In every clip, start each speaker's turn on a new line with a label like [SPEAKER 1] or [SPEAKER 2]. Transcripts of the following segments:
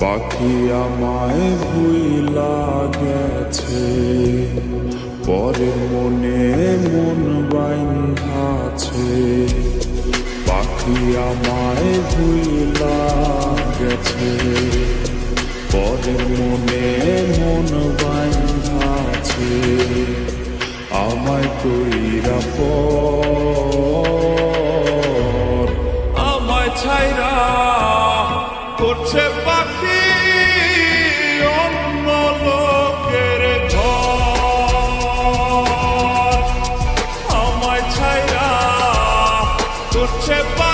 [SPEAKER 1] পাখি আমায় ভুইলা গেছে পরে মনে মন বাইন্ধাছে পাখি আমায় ভুইলা গেছে পরে মনে মন বাইন্ধাছে আমায় কইরা পর,
[SPEAKER 2] আমায় ছাইরা করছে পাখি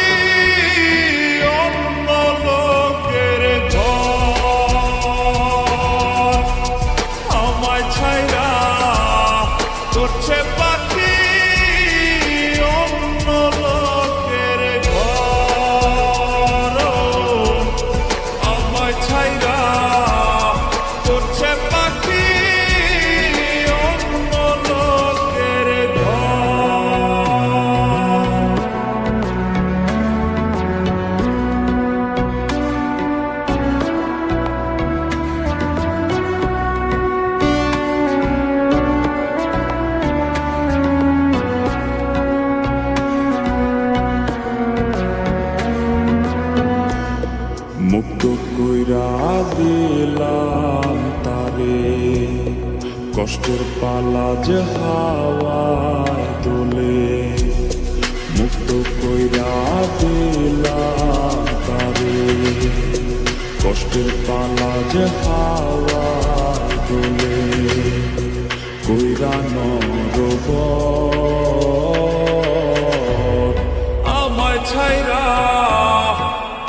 [SPEAKER 2] অন্য
[SPEAKER 1] মুক্ত কইরা দিলাম তারে। কষ্টের পালা যে হাওয়ায় দোলে, মুক্ত কইরা দিলাম তারে। কষ্টের পালা যে হাওয়ায় দোলে, কইরা নরব
[SPEAKER 2] আমায় ছাইরা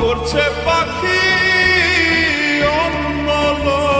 [SPEAKER 2] করছে পাখি অন্য লোক।